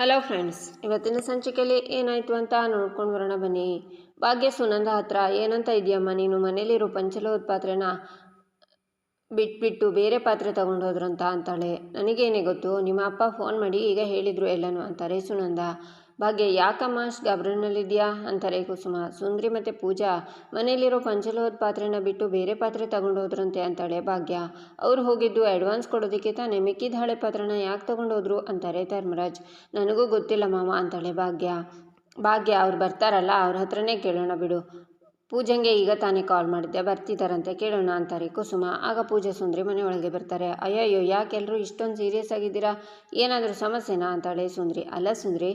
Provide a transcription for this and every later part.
Hello friends ಇವತ್ತಿನ ಸಂಚಿಕೆಯಲ್ಲಿ ಏನಾಯಿತು ಅಂತ ನೋಡ್ಕೊಂಡು ಬರೋಣ ಬನ್ನಿ. ಭಾಗ್ಯ ಸುನಂದ ಹತ್ರ ಏನಂತ ಇದೆಯಮ್ಮ, ನೀನು ಮನೇಲಿರೋ ಪಂಚಲೋದ ಪಾತ್ರೆನ ಬಿಟ್ಬಿಟ್ಟು ಬೇರೆ ಪಾತ್ರೆ ತಗೊಂಡು ಹೋದ್ರಂತ ಅಂತಾಳೆ. ನನಗೇನೇ ಗೊತ್ತು, ನಿಮ್ಮ ಅಪ್ಪ ಫೋನ್ ಮಾಡಿ ಈಗ ಹೇಳಿದರು ಎಲ್ಲನೂ ಅಂತಾರೆ ಸುನಂದ. ಭಾಗ್ಯ ಯಾಕಮ್ಮ ಗಾಬರಿನಲ್ಲಿದೆಯಾ? ಅಂತಾರೆ ಕುಸುಮ. ಸುಂದ್ರಿ ಮತ್ತು ಪೂಜಾ, ಮನೆಯಲ್ಲಿರೋ ಪಂಚಲೋಹದ ಪಾತ್ರೆನ ಬಿಟ್ಟು ಬೇರೆ ಪಾತ್ರೆ ತಗೊಂಡೋದ್ರಂತೆ ಅಂತಾಳೆ ಭಾಗ್ಯ. ಅವ್ರು ಹೋಗಿದ್ದು ಅಡ್ವಾನ್ಸ್ ಕೊಡೋದಕ್ಕೆ ತಾನೇ ಮಿಕ್ಕಿದ ಹಳೆ ಪಾತ್ರನ ಯಾಕೆ ತಗೊಂಡೋದ್ರು? ಅಂತಾರೆ ಧರ್ಮರಾಜ್. ನನಗೂ ಗೊತ್ತಿಲ್ಲ ಮಾವ, ಅಂತಾಳೆ ಭಾಗ್ಯ. ಭಾಗ್ಯ, ಅವ್ರು ಬರ್ತಾರಲ್ಲ, ಅವ್ರ ಹತ್ರನೇ ಕೇಳೋಣ ಬಿಡು. ಪೂಜಂಗೆ ಈಗ ತಾನೇ ಕಾಲ್ ಮಾಡಿದ್ದೆ ಬರ್ತಿದ್ದಾರಂತೆ ಕೇಳೋಣ, ಅಂತಾರೆ ಕುಸುಮ. ಆಗ ಪೂಜೆ ಸುಂದ್ರಿ ಒಳಗೆ ಬರ್ತಾರೆ. ಅಯ್ಯಯ್ಯೋ ಯಾಕೆಲ್ಲರೂ ಇಷ್ಟೊಂದು ಸೀರಿಯಸ್ ಆಗಿದ್ದೀರಾ? ಏನಾದರೂ ಸಮಸ್ಯೆನಾ? ಅಂತಾಳೆ ಸುಂದ್ರಿ. ಅಲ್ಲ ಸುಂದ್ರಿ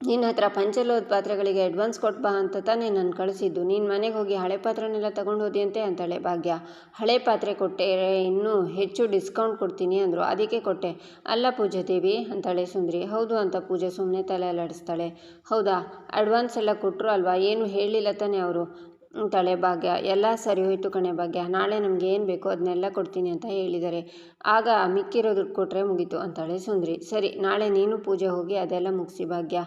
ನಿನ್ನ ಹತ್ರ ಪಂಚಲೋದ ಪಾತ್ರೆಗಳಿಗೆ ಅಡ್ವಾನ್ಸ್ ಕೊಟ್ಟು ಬಾ ಅಂತ ತಾನೇ ನಾನು ಕಳಿಸಿದ್ದು. ನೀನು ಮನೆಗೆ ಹೋಗಿ ಹಳೆ ಪಾತ್ರೆನೆಲ್ಲ ತಗೊಂಡು ಹೋದಿಯಂತೆ ಅಂತಾಳೆ ಭಾಗ್ಯ. ಹಳೆ ಪಾತ್ರೆ ಕೊಟ್ಟೆ, ಇನ್ನೂ ಹೆಚ್ಚು ಡಿಸ್ಕೌಂಟ್ ಕೊಡ್ತೀನಿ ಅಂದರು. ಅದಕ್ಕೆ ಕೊಟ್ಟೆ. ಅಲ್ಲ ಪೂಜೆ ದೇವಿ, ಅಂತಾಳೆ ಸುಂದ್ರಿ. ಹೌದು ಅಂತ ಪೂಜೆ ಸುಮ್ಮನೆ ತಲೆ ಅಲ್ಲಾಡಿಸ್ತಾಳೆ. ಹೌದಾ? ಅಡ್ವಾನ್ಸ್ ಎಲ್ಲ ಕೊಟ್ಟರು ಅಲ್ವಾ? ಏನು ಹೇಳಿಲ್ಲ ತಾನೇ ಅವರು. ಅಂತಾಳೆ ಭಾಗ್ಯ, ಎಲ್ಲ ಸರಿ ಹೋಯಿತು ಕಣೆ ಭಾಗ್ಯ. ನಾಳೆ ನಮ್ಗೆ ಏನು ಬೇಕೋ ಅದನ್ನೆಲ್ಲ ಕೊಡ್ತೀನಿ ಅಂತ ಹೇಳಿದ್ದಾರೆ. ಆಗ ಮಿಕ್ಕಿರೋದು ಕೊಟ್ಟರೆ ಮುಗೀತು ಅಂತಾಳೆ ಸುಂದ್ರಿ. ಸರಿ, ನಾಳೆ ನೀನು ಪೂಜೆ ಹೋಗಿ ಅದೆಲ್ಲ ಮುಗಿಸಿ ಭಾಗ್ಯ.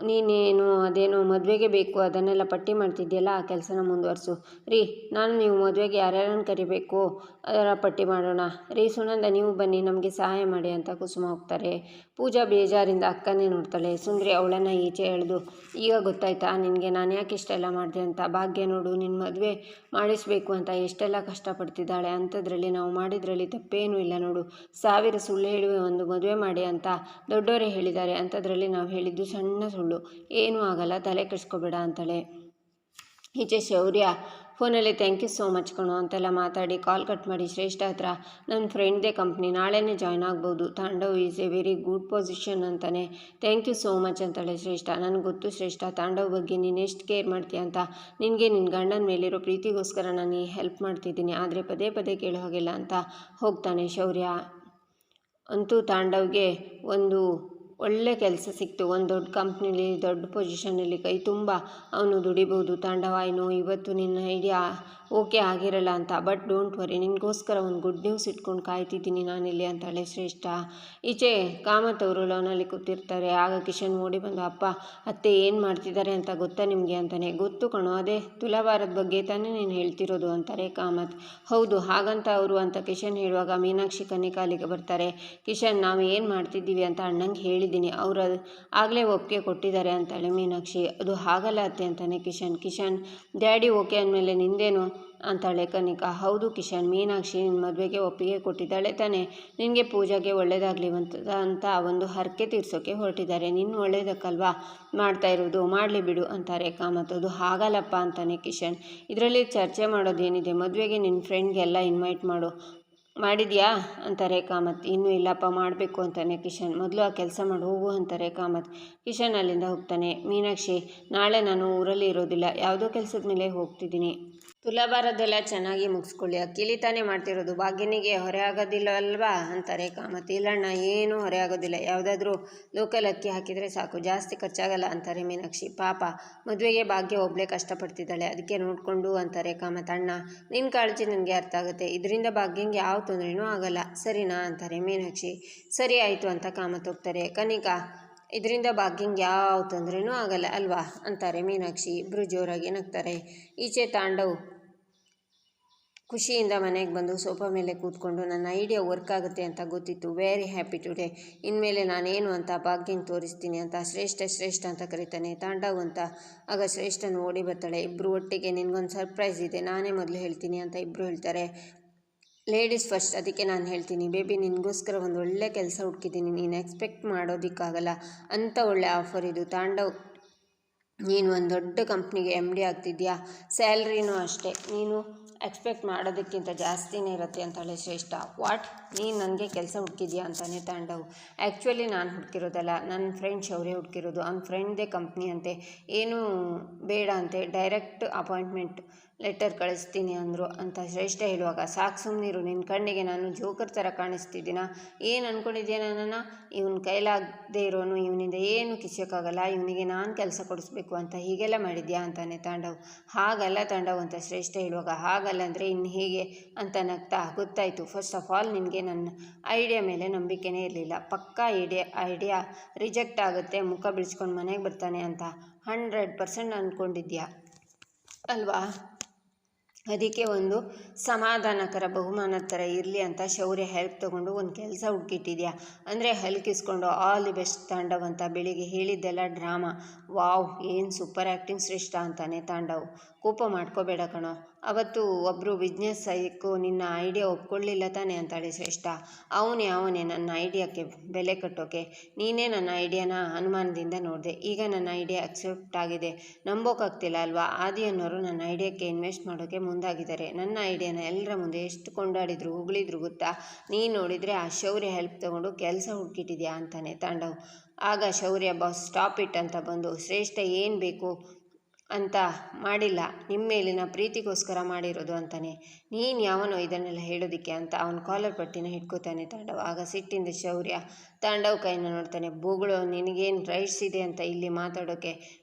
ನೀನೇನು ಅದೇನು ಮದುವೆಗೆ ಬೇಕು, ಅದನ್ನೆಲ್ಲ ಪಟ್ಟಿ ಮಾಡ್ತಿದ್ದೀಯಲ್ಲ, ಆ ಕೆಲಸನ ಮುಂದುವರಿಸು. ರೀ, ನಾನು ನೀವು ಮದುವೆಗೆ ಯಾರ್ಯಾರನ್ನು ಕರಿಬೇಕು, ಅದರ ಪಟ್ಟಿ ಮಾಡೋಣ. ರೀ, ಸುನಂದ, ನೀವು ಬನ್ನಿ, ನಮಗೆ ಸಹಾಯ ಮಾಡಿ ಅಂತ ಕುಸುಮ ಹೋಗ್ತಾರೆ. ಪೂಜಾ ಬೇಜಾರಿಂದ ಅಕ್ಕನೇ ನೋಡ್ತಾಳೆ. ಸುಂದ್ರಿ ಅವಳನ್ನು ಈಚೆ ಎಳೆದು, ಈಗ ಗೊತ್ತಾಯ್ತಾ, ನಿನಗೆ ನಾನು ಯಾಕೆ ಇಷ್ಟೆಲ್ಲ ಮಾಡಿದೆ ಅಂತ? ಭಾಗ್ಯ ನೋಡು ನಿನ್ನ ಮದುವೆ ಮಾಡಿಸ್ಬೇಕು ಅಂತ ಎಷ್ಟೆಲ್ಲ ಕಷ್ಟಪಡ್ತಿದ್ದಾಳೆ ಅಂಥದ್ರಲ್ಲಿ ನಾವು ಮಾಡಿದ್ರಲ್ಲಿ ತಪ್ಪೇನೂ ಇಲ್ಲ ನೋಡು. ಸಾವಿರ ಸುಳ್ಳು ಹೇಳುವೆ, ಒಂದು ಮದುವೆ ಮಾಡಿ ಅಂತ ದೊಡ್ಡವರೇ ಹೇಳಿದ್ದಾರೆ, ಅಂಥದ್ರಲ್ಲಿ ನಾವು ಹೇಳಿದ್ದು ಸಣ್ಣ ಸುಳ್ಳು. ಏನೂ ಆಗಲ್ಲ, ತಲೆ ಕೆಡಿಸ್ಕೊಬೇಡ ಅಂತಾಳೆ. ಈಚೆ ಶೌರ್ಯ, ಫೋನಲ್ಲಿ ಥ್ಯಾಂಕ್ ಯು ಸೋ ಮಚ್ ಕಣೋ ಅಂತೆಲ್ಲ ಮಾತಾಡಿ ಕಾಲ್ ಕಟ್ ಮಾಡಿ ಶ್ರೇಷ್ಠ ಹತ್ರ, ನನ್ನ ಫ್ರೆಂಡ್ದೇ ಕಂಪ್ನಿ ನಾಳೆನೇ ಜಾಯ್ನ್ ಆಗ್ಬೋದು, Tandav is a very good position ಅಂತಾನೆ. ಥ್ಯಾಂಕ್ ಯು ಸೋ ಮಚ್ ಅಂತಾಳೆ ಶ್ರೇಷ್ಠ. ನನಗೆ ಗೊತ್ತು ಶ್ರೇಷ್ಠ, ತಾಂಡವ್ ಬಗ್ಗೆ ನೀನು ಎಷ್ಟು ಕೇರ್ ಮಾಡ್ತೀಯ ಅಂತ. ನಿನಗೆ ನಿನ್ನ ಗಂಡನ ಮೇಲಿರೋ ಪ್ರೀತಿಗೋಸ್ಕರ ನಾನು ಈ ಹೆಲ್ಪ್ ಮಾಡ್ತಿದ್ದೀನಿ, ಆದರೆ ಪದೇ ಪದೇ ಕೇಳೋ ಹಾಗಿಲ್ಲ ಅಂತ. ಹೋಗ್ತಾನೆ ಶೌರ್ಯ. ಅಂತೂ ತಾಂಡವ್ಗೆ ಒಂದು ಒಳ್ಳೆ ಕೆಲಸ ಸಿಕ್ತು. ಒಂದು ದೊಡ್ಡ ಕಂಪ್ನಿಲಿ ದೊಡ್ಡ ಪೊಸಿಷನಲ್ಲಿ ಕೈ ತುಂಬ ಅವನು ದುಡಿಬೋದು. ತಾಂಡವ ಇವತ್ತು ನಿನ್ನ ಐಡಿಯಾ ಓಕೆ ಆಗಿರಲ್ಲ ಅಂತ. ಬಟ್ ಡೋಂಟ್ ವರಿ, ನಿನಗೋಸ್ಕರ ಒಂದು ಗುಡ್ ನ್ಯೂಸ್ ಇಟ್ಕೊಂಡು ಕಾಯ್ತಿದ್ದೀನಿ ನಾನಿಲ್ಲಿ ಅಂತಾಳೆ ಶ್ರೇಷ್ಠ. ಈಚೆ ಕಾಮತ್ ಅವರು ಲೋನಲ್ಲಿ ಕೂತಿರ್ತಾರೆ. ಆಗ ಕಿಶನ್ ಓಡಿ ಬಂದು, ಅಪ್ಪ, ಅತ್ತೆ ಏನು ಮಾಡ್ತಿದ್ದಾರೆ ಅಂತ ಗೊತ್ತಾ ನಿಮಗೆ ಅಂತಾನೆ. ಗೊತ್ತು ಕಣೋ, ಅದೇ ತುಲಾಭಾರದ ಬಗ್ಗೆ ತಾನೇ ನೀನು ಹೇಳ್ತಿರೋದು ಅಂತಾರೆ ಕಾಮತ್. ಹೌದು, ಹಾಗಂತ ಅವರು ಅಂತ ಕಿಶನ್ ಹೇಳುವಾಗ ಮೀನಾಕ್ಷಿ ಕನ್ನಿಕಾಲಿಗೆ ಬರ್ತಾರೆ. ಕಿಶನ್, ನಾವು ಏನು ಮಾಡ್ತಿದ್ದೀವಿ ಅಂತ ಅಣ್ಣಂಗೆ ಹೇಳಿದ್ದೀನಿ. ಅವರು ಆಗಲೇ ಒಪ್ಪಿಗೆ ಕೊಟ್ಟಿದ್ದಾರೆ ಅಂತಾಳೆ ಮೀನಾಕ್ಷಿ. ಅದು ಹಾಗಲ್ಲ ಅತ್ತೆ ಅಂತಾನೆ ಕಿಶನ್. ಕಿಶನ್, ಡ್ಯಾಡಿ ಓಕೆ ಅಂದಮೇಲೆ ನಿಂದೇನು? ಅಂತಾಳೆ ಕನಿಕಾ. ಹೌದು ಕಿಶನ್, ಮೀನಾಕ್ಷಿ ನಿನ್ನ ಮದುವೆಗೆ ಒಪ್ಪಿಗೆ ಕೊಟ್ಟಿದ್ದಾಳೆ ತಾನೆ. ನಿನಗೆ ಪೂಜೆಗೆ ಒಳ್ಳೆಯದಾಗಲಿ ಅಂತ ಅಂತ ಒಂದು ಹರಕೆ ತೀರಿಸೋಕೆ ಹೊರಟಿದ್ದಾರೆ. ನಿನ್ನ ಒಳ್ಳೇದಕ್ಕಲ್ವಾ? ಮಾಡ್ತಾ ಇರೋದು ಮಾಡಲಿ ಬಿಡು ಅಂತಾರೆ ಕಾಮತ್ ಅದು ಹಾಗಲ್ಲಪ್ಪ ಅಂತಾನೆ ಕಿಶನ್. ಇದರಲ್ಲಿ ಚರ್ಚೆ ಮಾಡೋದೇನಿದೆ? ಮದುವೆಗೆ ನಿನ್ನ ಫ್ರೆಂಡ್ಗೆಲ್ಲ ಇನ್ವೈಟ್ ಮಾಡು. ಮಾಡಿದ್ಯಾ? ಅಂತಾರೆ ಕಾಮತ್ ಇನ್ನೂ ಇಲ್ಲಪ್ಪ, ಮಾಡಬೇಕು ಅಂತಾನೆ ಕಿಶನ್. ಮೊದಲು ಆ ಕೆಲಸ ಮಾಡಿ, ಹೋಗು ಅಂತಾರೆ ಕಾಮತ್ ಕಿಶನ್ ಅಲ್ಲಿಂದ ಹೋಗ್ತಾನೆ. ಮೀನಾಕ್ಷಿ, ನಾಳೆ ನಾನು ಊರಲ್ಲಿ ಇರೋದಿಲ್ಲ. ಯಾವುದೋ ಕೆಲಸದ ಮೇಲೆ ಹೋಗ್ತಿದ್ದೀನಿ. ತುಲಾಭಾರದೆಲ್ಲ ಚೆನ್ನಾಗಿ ಮುಗಿಸ್ಕೊಳ್ಳಿ. ಅಕ್ಕಿಲಿ ತಾನೇ ಮಾಡ್ತಿರೋದು. ಭಾಗ್ಯನಿಗೆ ಹೊರೆ ಆಗೋದಿಲ್ಲ ಅಲ್ವಾ? ಅಂತಾರೆ ಕಾಮತ್. ಇಲ್ಲಣ್ಣ, ಏನೂ ಹೊರೆ ಆಗೋದಿಲ್ಲ. ಯಾವುದಾದ್ರೂ ಲೋಕಲ್ ಅಕ್ಕಿ ಹಾಕಿದರೆ ಸಾಕು. ಜಾಸ್ತಿ ಖರ್ಚಾಗಲ್ಲ, ಅಂತಾರೆ ಮೀನಾಕ್ಷಿ. ಪಾಪ, ಮದುವೆಗೆ ಭಾಗ್ಯ ಒಬ್ಬಳೇ ಕಷ್ಟಪಡ್ತಿದ್ದಾಳೆ. ಅದಕ್ಕೆ ನೋಡಿಕೊಂಡು ಅಂತಾರೆ ಕಾಮತ್, ಅಣ್ಣ ನಿನ್ನ ಕಾಳಜಿ ನನಗೆ ಅರ್ಥ ಆಗುತ್ತೆ. ಇದರಿಂದ ಭಾಗ್ಯಂಗೆ ಯಾವ ತೊಂದರೆನೂ ಆಗಲ್ಲ. ಸರಿನಾ? ಅಂತಾರೆ ಮೀನಾಕ್ಷಿ. ಸರಿ ಆಯಿತು ಅಂತ ಕಾಮತ್ ಹೋಗ್ತಾರೆ. ಕನಿಕಾ, ಇದರಿಂದ ಭಾಗ್ಯಂಗೆ ಯಾವ ತೊಂದರೆನೂ ಆಗಲ್ಲ, ಅಲ್ವಾ? ಅಂತಾರೆ ಮೀನಾಕ್ಷಿ. ಇಬ್ಬರು ಜೋರಾಗಿ ನಗ್ತಾರೆ. ಈಚೆ ತಾಂಡವ್. ಖುಷಿಯಿಂದ ಮನೆಗೆ ಬಂದು ಸೋಫಾ ಮೇಲೆ ಕೂತ್ಕೊಂಡು ನನ್ನ ಐಡಿಯಾ ವರ್ಕ್ ಆಗುತ್ತೆ ಅಂತ ಗೊತ್ತಿತ್ತು. ವೆರಿ ಹ್ಯಾಪಿ ಟುಡೇ ಇನ್ಮೇಲೆ ನಾನೇನು ಅಂತ ಭಾಗ್ಯಂಗೆ ತೋರಿಸ್ತೀನಿ ಅಂತ ಶ್ರೇಷ್ಠ ಶ್ರೇಷ್ಠ ಅಂತ ಕರೀತಾನೆ. ತಾಂಡವ್ ಅಂತ ಆಗ ಶ್ರೇಷ್ಠನ ಓಡಿ ಬರ್ತಾಳೆ. ಇಬ್ಬರು ಒಟ್ಟಿಗೆ ನಿನಗೊಂದು ಸರ್ಪ್ರೈಸ್ ಇದೆ. ನಾನೇ ಮೊದಲು ಹೇಳ್ತೀನಿ ಅಂತ ಇಬ್ಬರು ಹೇಳ್ತಾರೆ. ಲೇಡೀಸ್ ಫಸ್ಟ್ ಅದಕ್ಕೆ ನಾನು ಹೇಳ್ತೀನಿ. ಬೇಬಿ ನಿನಗೋಸ್ಕರ ಒಂದು ಒಳ್ಳೆ ಕೆಲಸ ಹುಡ್ಕಿದ್ದೀನಿ. ನೀನು ಎಕ್ಸ್ಪೆಕ್ಟ್ ಮಾಡೋದಕ್ಕಾಗಲ್ಲ. ಅಂಥ ಒಳ್ಳೆ ಆಫರ್ ಇದು. ತಾಂಡವ್ ನೀನು ಒಂದು ದೊಡ್ಡ ಕಂಪ್ನಿಗೆ ಎಂ ಡಿ ಆಗ್ತಿದ್ಯಾ ಸ್ಯಾಲ್ರಿನೂ ಅಷ್ಟೇ. ನೀನು ಎಕ್ಸ್ಪೆಕ್ಟ್ ಮಾಡೋದಕ್ಕಿಂತ ಜಾಸ್ತಿನೇ ಇರುತ್ತೆ ಅಂತಾಳೆ ಶ್ರೇಷ್ಠ. ವಾಟ್? ನೀನು ನನಗೆ ಕೆಲಸ ಹುಡುಕಿದ್ಯಾ ಅಂತಾನೆ ತಾಂಡವು. ಆ್ಯಕ್ಚುಲಿ ನಾನು ಹುಡ್ಕಿರೋದಲ್ಲ ನನ್ನ ಫ್ರೆಂಡ್ ಶೌರ್ಯ ಹುಡ್ಕಿರೋದು. ಅವ್ನ ಫ್ರೆಂಡ್ದೇ ಕಂಪ್ನಿ ಅಂತೆ. ಏನೂ ಬೇಡ ಅಂತೆ. Direct appointment. ಲೆಟರ್ ಕಳಿಸ್ತೀನಿ ಅಂದರು. ಅಂತ ಶ್ರೇಷ್ಠ ಹೇಳುವಾಗ, ಸಾಕು ಸುಮ್ಮನಿರು ನಿನ್ನ ಕಣ್ಣಿಗೆ ನಾನು ಜೋಕರ್ ಥರ ಕಾಣಿಸ್ತಿದ್ದೀನ? ಏನು ಅಂದ್ಕೊಂಡಿದ್ಯಾ ನನ್ನನ್ನು? ಇವನ ಕೈಲಾಗದೇ ಇರೋನು, ಇವನಿಂದ ಏನು ಕಿಸೋಕ್ಕಾಗಲ್ಲ ಇವನಿಗೆ ನಾನು ಕೆಲಸ ಕೊಡಿಸ್ಬೇಕು ಅಂತ ಹೀಗೆಲ್ಲ ಮಾಡಿದ್ಯಾ ಅಂತಾನೆ ತಾಂಡವ್. ಹಾಗಲ್ಲ ತಾಂಡವ್ ಅಂತ ಶ್ರೇಷ್ಠ ಹೇಳುವಾಗ, ಹಾಗಲ್ಲ ಅಂದರೆ ಇನ್ನು ಹೀಗೆ ಅಂತ ನಗ್ತಾ ಗೊತ್ತಾಯಿತು. ಫಸ್ಟ್ ಆಫ್ ಆಲ್ ನಿನಗೆ ನನ್ನ ಐಡಿಯಾ ಮೇಲೆ ನಂಬಿಕೆನೇ ಇರಲಿಲ್ಲ. ಪಕ್ಕಾ ಐಡಿಯಾ ಐಡಿಯಾ ರಿಜೆಕ್ಟ್ ಆಗುತ್ತೆ, ಮುಖ ಬಿಡಿಸ್ಕೊಂಡು ಮನೆಗೆ ಬರ್ತಾನೆ ಅಂತ ಹಂಡ್ರೆಡ್ ಪರ್ಸೆಂಟ್ ಅಂದ್ಕೊಂಡಿದ್ಯಾ ಅಲ್ವಾ? ಅದಕ್ಕೆ ಒಂದು ಸಮಾಧಾನಕರ ಬಹುಮಾನ ಥರ ಇರಲಿ ಅಂತ ಶೌರ್ಯ ಹೆಲ್ಪ್ ತೊಗೊಂಡು ಒಂದು ಕೆಲಸ ಹುಡುಕಿಟ್ಟಿದ್ಯಾ? ಅಂದರೆ ಹಲ್ಕಿಸ್ಕೊಂಡು ಆಲ್ ದಿ ಬೆಸ್ಟ್ ತಾಂಡವ್ ಅಂತ ಬೆಳಿಗ್ಗೆ ಹೇಳಿದ್ದೆಲ್ಲ ಡ್ರಾಮಾ ವಾವ್ ಏನು ಸೂಪರ್ ಆ್ಯಕ್ಟಿಂಗ್ ಶ್ರೇಷ್ಠ ಅಂತಾನೆ ತಾಂಡವ್. ಕೋಪ ಮಾಡ್ಕೋಬೇಡ ಕಣೋ. ಅವತ್ತು ಒಬ್ಬರು ಬಿಸ್ನೆಸ್ ಸೈಕು ನಿನ್ನ ಐಡಿಯಾ ಒಪ್ಕೊಳ್ಳಿಲ್ಲ ತಾನೆ ಅಂತಾಳೆ ಶ್ರೇಷ್ಠ. ಅವನೇ ಅವನೇ ನನ್ನ ಐಡಿಯಾಕ್ಕೆ ಬೆಲೆ ಕಟ್ಟೋಕೆ. ನೀನೇ ನನ್ನ ಐಡಿಯಾನ ಅನುಮಾನದಿಂದ ನೋಡಿದೆ. ಈಗ ನನ್ನ ಐಡಿಯಾ ಅಕ್ಸೆಪ್ಟ್ ಆಗಿದೆ. ನಂಬೋಕ್ಕಾಗ್ತಿಲ್ಲ ಅಲ್ವಾ? ಆದಿ ಅನ್ನೋರು ನನ್ನ ಐಡಿಯಾಕ್ಕೆ ಇನ್ವೆಸ್ಟ್ ಮಾಡೋಕ್ಕೆ ಮುಂದಾಗಿದ್ದಾರೆ. ನನ್ನ ಐಡಿಯಾನ ಎಲ್ಲರ ಮುಂದೆ ಎಷ್ಟು ಕೊಂಡಾಡಿದ್ರು ಹೊಗಳಿದ್ರು ಗೊತ್ತಾ? ನೀನು ನೋಡಿದರೆ ಆ ಶೌರ್ಯ ಹೆಲ್ಪ್ ತೊಗೊಂಡು ಕೆಲಸ ಹುಡುಕಿಟ್ಟಿದ್ಯಾ ಅಂತಾನೆ ತಾಂಡವ್. ಆಗ ಶೌರ್ಯ ಬಾಸ್ ಸ್ಟಾಪ್ ಇಟ್ ಅಂತ ಬಂದು, ಶ್ರೇಷ್ಠ, ಏನು ಬೇಕು? ಅಂತ ಮಾಡಿಲ್ಲ. ನಿಮ್ಮ ಮೇಲಿನ ಪ್ರೀತಿಗೋಸ್ಕರ ಮಾಡಿರೋದು ಅಂತಾನೆ. ನೀನು ಯಾವನೋ ಇದನ್ನೆಲ್ಲ ಹೇಳೋದಕ್ಕೆ ಅಂತ ಅವನು ಕಾಲರ್ ಪಟ್ಟಿನ ಹಿಡ್ಕೋತಾನೆ ತಾಂಡವ್. ಆಗ ಸಿಟ್ಟಿಂದ ಶೌರ್ಯ ತಾಂಡವ್ ಕೈನ ನೋಡ್ತಾನೆ. ಬೂಗಳು, ನಿನಗೇನು ರೈಟ್ಸ್ ಇದೆ ಅಂತ ಇಲ್ಲಿ ಮಾತಾಡೋಕ್ಕೆ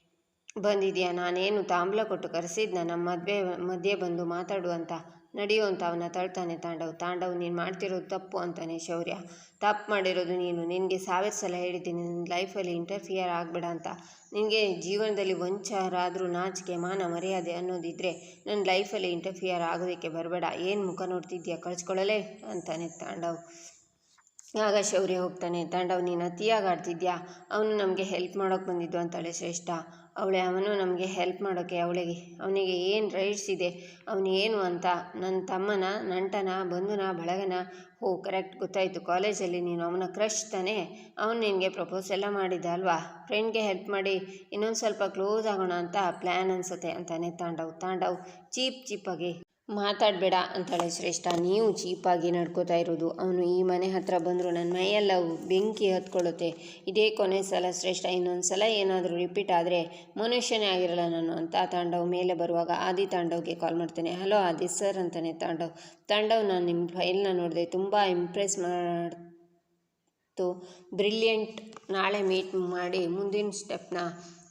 ಬಂದಿದೆಯಾ? ನಾನೇನು ತಾಂಬ್ಲ ಕೊಟ್ಟು ಕರೆಸಿದ್ನ? ನಮ್ಮ ಮದುವೆ, ಮಧ್ಯೆ ಬಂದು ಮಾತಾಡು ಅಂತ ನಡೆಯು ಅವನ ತಳ್ತಾನೆ, ತಾಂಡವ್. ತಾಂಡವ್, ನೀನು ಮಾಡ್ತಿರೋದು ತಪ್ಪು ಅಂತಾನೆ ಶೌರ್ಯ. ತಪ್ಪು ಮಾಡಿರೋದು ನೀನು. ನಿನಗೆ ಸಾವಿರ ಸಲ ಹೇಳಿದ್ದೀನಿ ನಿನ್ನ ಲೈಫಲ್ಲಿ ಇಂಟರ್ಫಿಯರ್ ಆಗಬೇಡ ಅಂತ. ನಿನಗೆ ಜೀವನದಲ್ಲಿ ವಂಚರಾದರೂ ನಾಚಿಕೆ, ಮಾನ, ಮರ್ಯಾದೆ ಅನ್ನೋದಿದ್ದರೆ ನನ್ನ ಲೈಫಲ್ಲಿ ಇಂಟರ್ಫಿಯರ್ ಆಗೋದಕ್ಕೆ ಬರಬೇಡ. ಏನು ಮುಖ ನೋಡ್ತಿದ್ಯಾ ಕಳ್ಸ್ಕೊಳ್ಳಲೇ ಅಂತಾನೆ ತಾಂಡವ್. ಆಗ ಶೌರ್ಯ ಹೋಗ್ತಾನೆ, ತಾಂಡವ್ ನೀನು ಅತಿಯಾಗಿ ಆಡ್ತಿದ್ಯಾ? ಅವನು ನಮಗೆ ಹೆಲ್ಪ್ ಮಾಡೋಕೆ ಬಂದಿದ್ದು ಅಂತಾಳೆ ಶ್ರೇಷ್ಠ. ಅವಳೆ ಅವನು ನಮಗೆ ಹೆಲ್ಪ್ ಮಾಡೋಕ್ಕೆ ಅವಳಿಗೆ, ಅವನಿಗೆ ಏನು ರೈಟ್ಸ್ ಇದೆ, ಅವನು ಏನು ಅಂತ? ನನ್ನ ತಮ್ಮನ, ನಂಟನ, ಬಂಧುನ, ಬಳಗನ? ಹೋ ಕರೆಕ್ಟ್ ಗೊತ್ತಾಯಿತು. ಕಾಲೇಜಲ್ಲಿ ನೀನು ಅವನ ಕ್ರಶ್ ತಾನೆ? ಅವನು ನಿನಗೆ ಪ್ರಪೋಸ್ ಎಲ್ಲ ಮಾಡಿದ್ದ ಅಲ್ವಾ? ಫ್ರೆಂಡ್ಗೆ ಹೆಲ್ಪ್ ಮಾಡಿ ಇನ್ನೊಂದು ಸ್ವಲ್ಪ ಕ್ಲೋಸ್ ಆಗೋಣ ಅಂತ ಪ್ಲ್ಯಾನ್ ಅನಿಸುತ್ತೆ ಅಂತಾನೆ ತಾಂಡವ್. ತಾಂಡವ್, ಚೀಪ್, ಚೀಪಾಗಿ. ಮಾತಾಡಬೇಡ ಅಂತಾಳೆ ಶ್ರೇಷ್ಠ. ನೀವು ಚೀಪಾಗಿ ನಡ್ಕೋತಾ ಇರೋದು. ಅವನು ಈ ಮನೆ ಹತ್ರ ಬಂದರೂ ನನ್ನ ಮೈಯೆಲ್ಲ ಬೆಂಕಿ ಹತ್ಕೊಳ್ಳುತ್ತೆ. ಇದೇ ಕೊನೆ ಸಲ ಶ್ರೇಷ್ಠ, ಇನ್ನೊಂದು ಸಲ ಏನಾದರೂ ರಿಪೀಟ್ ಆದರೆ ಮನುಷ್ಯನೇ ಆಗಿರಲ್ಲ ನಾನು ಅಂತ ತಾಂಡವ್ ಮೇಲೆ ಬರುವಾಗ ಆದಿ ತಾಂಡವ್ಗೆ ಕಾಲ್ ಮಾಡ್ತೇನೆ. ಹಲೋ ಆದಿ ಸರ್ ಅಂತಾನೆ ತಾಂಡವ್. ತಾಂಡವ್, ನಾನು ನಿಮ್ಮ ಫೈಲ್ನ ನೋಡಿದೆ. ತುಂಬ ಇಂಪ್ರೆಸ್ ಮಾಡ್ತು. ಬ್ರಿಲಿಯಂಟ್ ನಾಳೆ ಮೀಟ್ ಮಾಡಿ ಮುಂದಿನ ಸ್ಟೆಪ್ನ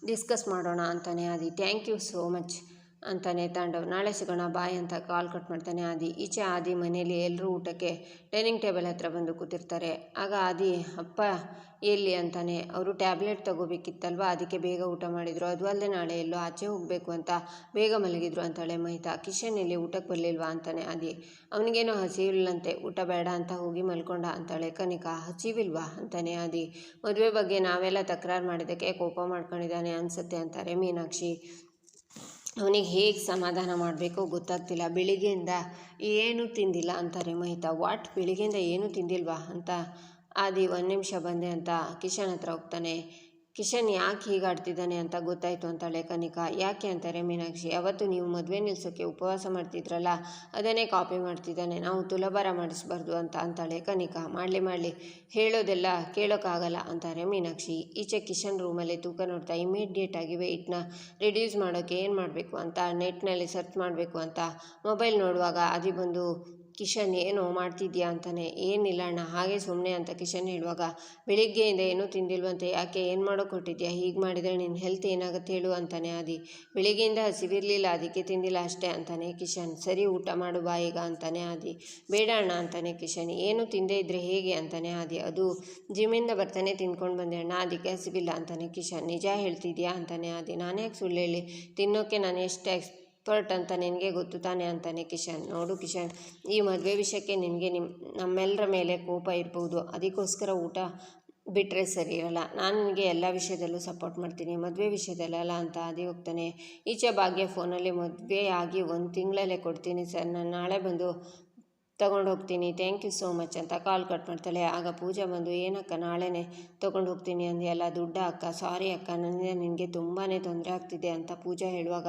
ಡಿಸ್ಕಸ್ ಮಾಡೋಣ ಅಂತಾನೆ ಆದಿ. ಥ್ಯಾಂಕ್ ಯು ಸೋ ಮಚ್ ಅಂತಾನೆ ತಾಂಡವ್. ನಾಳೆ ಸಿಗೋಣ, ಬಾಯ್ ಅಂತ ಕಾಲ್ ಕಟ್ ಮಾಡ್ತಾನೆ ಆದಿ. ಈಚೆ ಆದಿ ಮನೆಯಲ್ಲಿ ಎಲ್ಲರೂ ಊಟಕ್ಕೆ ಡೈನಿಂಗ್ ಟೇಬಲ್ ಹತ್ರ ಬಂದು ಕೂತಿರ್ತಾರೆ. ಆಗ ಆದಿ, ಅಪ್ಪ, ಎಲ್ಲಿ? ಅಂತಾನೆ. ಅವರು ಟ್ಯಾಬ್ಲೆಟ್ ತಗೋಬೇಕಿತ್ತಲ್ವ? ಅದಕ್ಕೆ ಬೇಗ ಊಟ ಮಾಡಿದರು. ಅದು ಅಲ್ಲದೆ ನಾಳೆ ಎಲ್ಲೋ ಆಚೆ ಹೋಗಬೇಕು ಅಂತ ಬೇಗ ಮಲಗಿದ್ರು ಅಂತಾಳೆ ಮಹಿತಾ ಕಿಶನ್ ಇಲ್ಲಿ ಊಟಕ್ಕೆ ಬರಲಿಲ್ವಾ? ಅಂತಾನೆ ಆದಿ. ಅವನಿಗೇನೋ ಹಸಿವಿಲ್ಲಂತೆ. ಊಟ ಬೇಡ ಅಂತ ಹೋಗಿ ಮಲ್ಕೊಂಡ ಅಂತಾಳೆ ಕನಿಕಾ. ಹಸಿವಿಲ್ವಾ? ಅಂತಾನೆ ಆದಿ. ಮದುವೆ ಬಗ್ಗೆ ನಾವೆಲ್ಲ ತಕರಾರು ಮಾಡಿದ್ದಕ್ಕೆ ಕೋಪ ಮಾಡ್ಕೊಂಡಿದ್ದಾನೆ ಅನಿಸುತ್ತೆ ಅಂತಾರೆ ಮೀನಾಕ್ಷಿ. ಅವನಿಗೆ ಹೇಗೆ ಸಮಾಧಾನ ಮಾಡಬೇಕು ಗೊತ್ತಾಗ್ತಿಲ್ಲ. ಬೆಳಿಗ್ಗೆಯಿಂದ ಏನೂ ತಿಂದಿಲ್ಲ ಅಂತಾರೆ ಮಹಿತಾ. ವಾಟ್? ಬೆಳಿಗ್ಗೆಯಿಂದ ಏನೂ ತಿಂದಿಲ್ವಾ ಅಂತ. ಆದಿ ಒಂದು ನಿಮಿಷ ಬಂದೆ ಅಂತ ಕಿಶನ್ ಹತ್ರ ಹೋಗ್ತಾನೆ. ಕಿಶನ್ ಯಾಕೆ ಹೀಗಾಡ್ತಿದ್ದಾನೆ ಅಂತ ಗೊತ್ತಾಯಿತು ಅಂತಾಳೆ ಕನಿಕಾ ಯಾಕೆ ಅಂತಾರೆ ಮೀನಾಕ್ಷಿ? ಅವತ್ತು ನೀವು ಮದುವೆ ನಿಲ್ಸೋಕ್ಕೆ ಉಪವಾಸ ಮಾಡ್ತಿದ್ರಲ್ಲ, ಅದನ್ನೇ ಕಾಪಿ ಮಾಡ್ತಿದ್ದಾನೆ. ನಾವು ತುಲಭಾರ ಮಾಡಿಸ್ಬಾರ್ದು ಅಂತ ಅಂತಾಳೆ ಕನಿಕಾ ಮಾಡಲಿ ಮಾಡಲಿ. ಹೇಳೋದೆಲ್ಲ ಕೇಳೋಕ್ಕಾಗಲ್ಲ ಅಂತಾರೆ ಮೀನಾಕ್ಷಿ. ಈಚೆ ಕಿಶನ್ ರೂಮಲ್ಲಿ ತೂಕ ನೋಡ್ತಾ ಇಮಿಡಿಯೇಟಾಗಿ ವೆಯ್ಟ್ನ ರಿಡ್ಯೂಸ್ ಮಾಡೋಕ್ಕೆ ಏನು ಮಾಡಬೇಕು ಅಂತ ನೆಟ್ನಲ್ಲಿ ಸರ್ಚ್ ಮಾಡಬೇಕು ಅಂತ ಮೊಬೈಲ್ ನೋಡುವಾಗ ಅದು ಬಂದು ಕಿಶನ್ ಏನೋ ಮಾಡ್ತಿದ್ಯಾ ಅಂತಾನೆ, ಏನಿಲ್ಲ ಅಣ್ಣ, ಹಾಗೆ ಸುಮ್ಮನೆ ಅಂತ ಕಿಶನ್ ಹೇಳುವಾಗ, ಬೆಳಿಗ್ಗೆಯಿಂದ ಏನೂ ತಿಂದಿಲ್ವಂತೆ, ಯಾಕೆ ಏನು ಮಾಡೋ ಕೊಟ್ಟಿದ್ಯಾ, ಹೀಗೆ ಮಾಡಿದರೆ ನಿನ್ನ ಹೆಲ್ತ್ ಏನಾಗುತ್ತೆ ಹೇಳು ಅಂತಾನೆ ಆದಿ. ಬೆಳಿಗ್ಗೆಯಿಂದ ಹಸಿವಿರಲಿಲ್ಲ, ಅದಕ್ಕೆ ತಿಂದಿಲ್ಲ ಅಷ್ಟೇ ಅಂತಾನೆ ಕಿಶನ್. ಸರಿ, ಊಟ ಮಾಡು ಬಾ ಈಗ ಅಂತಾನೆ ಆದಿ. ಬೇಡ ಅಣ್ಣ ಅಂತಾನೆ ಕಿಶನ್, ಏನು ತಿಂದೇ ಇದ್ದರೆ ಹೇಗೆ ಅಂತಾನೆ ಆದಿ. ಅದು ಜಿಮ್ಮಿಂದ ಬರ್ತಾನೆ ತಿನ್ಕೊಂಡು ಬಂದೆ ಅಣ್ಣ, ಅದಕ್ಕೆ ಹಸಿವಿಲ್ಲ ಅಂತಾನೆ ಕಿಶನ್. ನಿಜ ಹೇಳ್ತಿದ್ಯಾ ಅಂತಾನೆ ಆದಿ. ನಾನು ಯಾಕೆ ಸುಳ್ಳು ಹೇಳಿ ತಿನ್ನೋಕ್ಕೆ ನಾನು ಎಷ್ಟು ಅಂತ ನಿನಗೆ ಗೊತ್ತು ತಾನೆ ಅಂತಾನೆ ಕಿಶನ್. ನೋಡು ಕಿಶನ್, ಈ ಮದುವೆ ವಿಷಯಕ್ಕೆ ನಿನಗೆ ನಿಮ್ಮ ನಮ್ಮೆಲ್ಲರ ಮೇಲೆ ಕೋಪ ಇರ್ಬೋದು. ಅದಕ್ಕೋಸ್ಕರ ಊಟ ಬಿಟ್ಟರೆ ಸರಿ ಇರಲ್ಲ. ನಾನು ನಿನಗೆ ಎಲ್ಲ ವಿಷಯದಲ್ಲೂ ಸಪೋರ್ಟ್ ಮಾಡ್ತೀನಿ. ಮದುವೆ ವಿಷಯದಲ್ಲಲ್ಲ ಅಂತ ಅದೇ ಹೋಗ್ತಾನೆ. ಈಚೆ ಭಾಗ್ಯ ಫೋನಲ್ಲಿ ಮದುವೆ ಆಗಿ ಒಂದು ತಿಂಗಳಲ್ಲೇ ಕೊಡ್ತೀನಿ ಸರ್. ನಾನು ನಾಳೆ ಬಂದು ತೊಗೊಂಡು ಹೋಗ್ತೀನಿ ಥ್ಯಾಂಕ್ ಯು ಸೋ ಮಚ್ ಅಂತ ಕಾಲ್ ಕಟ್ ಮಾಡ್ತಾಳೆ. ಆಗ ಪೂಜಾ ಬಂದು, ಏನಕ್ಕ ನಾಳೆನೇ ತೊಗೊಂಡು ಹೋಗ್ತೀನಿ ಅಂದೆಲ್ಲ ದುಡ್ಡ ಅಕ್ಕ? ಸಾರಿ ಅಕ್ಕ ನನ್ನ ನಿನಗೆ ತುಂಬಾ ತೊಂದರೆ ಆಗ್ತಿದೆ ಅಂತ ಪೂಜಾ ಹೇಳುವಾಗ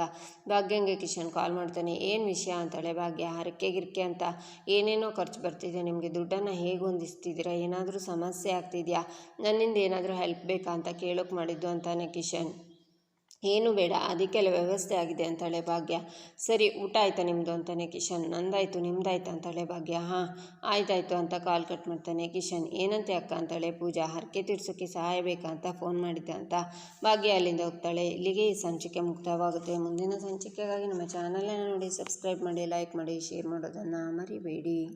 ಭಾಗ್ಯಂಗೆ ಕಿಶನ್ ಕಾಲ್ ಮಾಡ್ತಾನೆ. ಏನು ವಿಷಯ? ಅಂತಾಳೆ. ಭಾಗ್ಯ, ಹರಕೆ ಗಿರ್ಕೆ ಅಂತ ಏನೇನೋ ಖರ್ಚು ಬರ್ತಿದೆ. ನಿಮಗೆ ದುಡ್ಡನ್ನು ಹೇಗೆ ಹೊಂದಿಸ್ತಿದ್ದೀರಾ? ಏನಾದರೂ ಸಮಸ್ಯೆ ಆಗ್ತಿದೆಯಾ? ನನ್ನಿಂದ ಏನಾದರೂ ಹೆಲ್ಪ್ ಬೇಕಾ? ಅಂತ ಕೇಳೋಕೆ ಮಾಡಿದ್ದು ಅಂತಾನೆ ಕಿಶನ್. ಏನು ಬೇಡ, ಅದಕ್ಕೆಲ್ಲ ವ್ಯವಸ್ಥೆ ಆಗಿದೆ ಅಂತಾಳೆ ಭಾಗ್ಯ. ಸರಿ, ಊಟ ಆಯ್ತಾ ನಿಮ್ಮದು ಅಂತಾನೆ ಕಿಶನ್. ನಂದಾಯ್ತು, ನಿಮ್ದಾಯ್ತು ಅಂತಾಳೆ ಭಾಗ್ಯ. ಹಾಂ, ಆಯ್ತಾಯ್ತು ಅಂತ ಕಾಲ್ ಕಟ್ ಮಾಡ್ತಾನೆ ಕಿಶನ್. ಏನಂತೆ ಅಕ್ಕ ಅಂತಾಳೆ ಪೂಜಾ, ಹರಕೆ ತೀರ್ಸೋಕ್ಕೆ ಸಹಾಯ ಬೇಕಾ ಅಂತ ಫೋನ್ ಮಾಡಿದ್ದೆ ಅಂತ. ಭಾಗ್ಯ ಅಲ್ಲಿಂದ ಹೋಗ್ತಾಳೆ. ಇಲ್ಲಿಗೆ ಈ ಸಂಚಿಕೆ ಮುಕ್ತವಾಗುತ್ತೆ. ಮುಂದಿನ ಸಂಚಿಕೆಗಾಗಿ ನಮ್ಮ ಚಾನಲನ್ನು ನೋಡಿ ಸಬ್ಸ್ಕ್ರೈಬ್ ಮಾಡಿ ಲೈಕ್ ಮಾಡಿ ಶೇರ್ ಮಾಡೋದನ್ನು ಮರಿಬೇಡಿ.